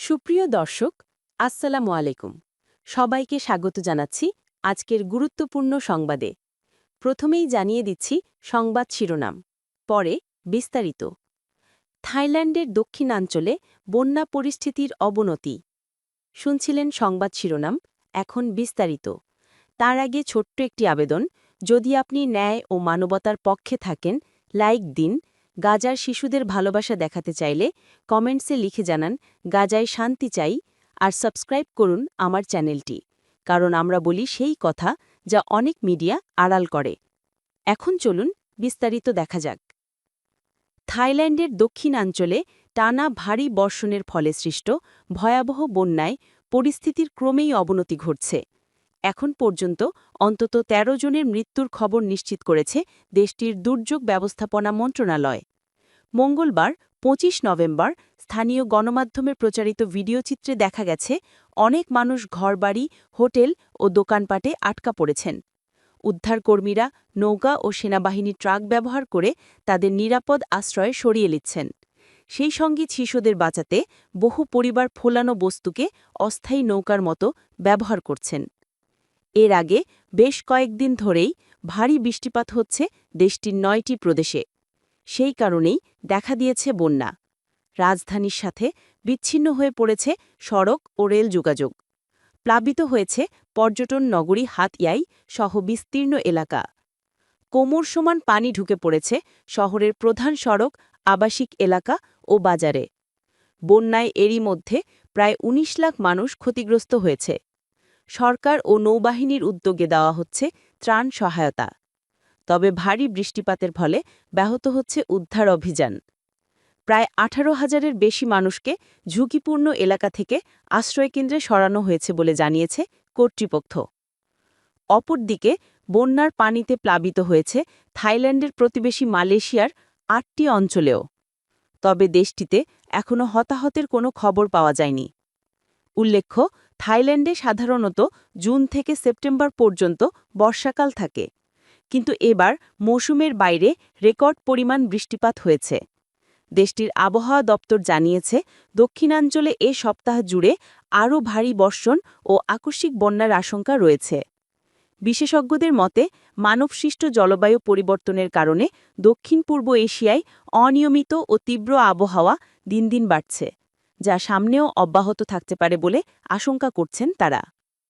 সুপ্রিয় দর্শক, আসসালামু আলাইকুম। সবাইকে স্বাগত জানাচ্ছি আজকের গুরুত্বপূর্ণ সংবাদে। প্রথমেই জানিয়ে দিচ্ছি সংবাদ শিরোনাম। পরে বিস্তারিত। থাইল্যান্ডের দক্ষিণাঞ্চলে বন্যা পরিস্থিতির অবনতি। শুনছিলেন সংবাদ শিরোনাম, এখন বিস্তারিত। তার আগে ছোট্ট একটি আবেদন, যদি আপনি ন্যায় ও মানবতার পক্ষে থাকেন, লাইক দিন গাজার শিশুদের ভালোবাসা দেখাতে চাইলে কমেন্টসে লিখে জানান, গাজায় শান্তি চাই, আর সাবস্ক্রাইব করুন আমার চ্যানেলটি, কারণ আমরা বলি সেই কথা যা অনেক মিডিয়া আড়াল করে। এখন চলুন বিস্তারিত দেখা যাক। থাইল্যান্ডের দক্ষিণাঞ্চলে টানা ভারী বর্ষণের ফলে সৃষ্ট ভয়াবহ বন্যায় পরিস্থিতির ক্রমেই অবনতি ঘটছে। এখন পর্যন্ত অন্তত ১৩ জনের মৃত্যুর খবর নিশ্চিত করেছে দেশটির দুর্যোগ ব্যবস্থাপনা মন্ত্রণালয়। মঙ্গলবার ২৫ নভেম্বর, স্থানীয় গণমাধ্যমে প্রচারিত ভিডিওচিত্রে দেখা গেছে, অনেক মানুষ ঘরবাড়ি, হোটেল ও দোকানপাটে আটকা পড়েছেন। উদ্ধারকর্মীরা নৌকা ও সেনাবাহিনী ট্রাক ব্যবহার করে তাদের নিরাপদ আশ্রয়ে সরিয়ে নিচ্ছেন। সেই সঙ্গে শিশুদের বাঁচাতে বহু পরিবার ফোলানো বস্তুকে অস্থায়ী নৌকার মতো ব্যবহার করছেন। এর আগে বেশ কয়েকদিন ধরেই ভারী বৃষ্টিপাত হচ্ছে দেশটির নয়টি প্রদেশে। সেই কারণেই দেখা দিয়েছে বন্যা। রাজধানীর সাথে বিচ্ছিন্ন হয়ে পড়েছে সড়ক ও রেল যোগাযোগ। প্লাবিত হয়েছে পর্যটন নগরী হাতিয়াই সহ বিস্তীর্ণ এলাকা। কোমর সমান পানি ঢুকে পড়েছে শহরের প্রধান সড়ক, আবাসিক এলাকা ও বাজারে। বন্যায় এরই মধ্যে প্রায় ১৯ লাখ মানুষ ক্ষতিগ্রস্ত হয়েছে। সরকার ও নৌবাহিনীর উদ্যোগে দেওয়া হচ্ছে ত্রাণ সহায়তা। তবে ভারী বৃষ্টিপাতের ফলে ব্যাহত হচ্ছে উদ্ধার অভিযান। প্রায় আঠারো হাজারের বেশি মানুষকে ঝুঁকিপূর্ণ এলাকা থেকে আশ্রয়কেন্দ্রে সরানো হয়েছে বলে জানিয়েছে কর্তৃপক্ষ। অপরদিকে, বন্যার পানিতে প্লাবিত হয়েছে থাইল্যান্ডের প্রতিবেশী মালয়েশিয়ার আটটি অঞ্চলেও। তবে দেশটিতে এখনও হতাহতের কোনো খবর পাওয়া যায়নি। উল্লেখ্য, থাইল্যান্ডে সাধারণত জুন থেকে সেপ্টেম্বর পর্যন্ত বর্ষাকাল থাকে। কিন্তু এবার মৌসুমের বাইরে রেকর্ড পরিমাণ বৃষ্টিপাত হয়েছে। দেশটির আবহাওয়া দপ্তর জানিয়েছে, দক্ষিণাঞ্চলে এ সপ্তাহ জুড়ে আরও ভারী বর্ষণ ও আকস্মিক বন্যার আশঙ্কা রয়েছে। বিশেষজ্ঞদের মতে, মানবসৃষ্ট জলবায়ু পরিবর্তনের কারণে দক্ষিণ পূর্ব এশিয়ায় অনিয়মিত ও তীব্র আবহাওয়া দিন দিন বাড়ছে, যা সামনেও অব্যাহত থাকতে পারে বলে আশঙ্কা করছেন তারা।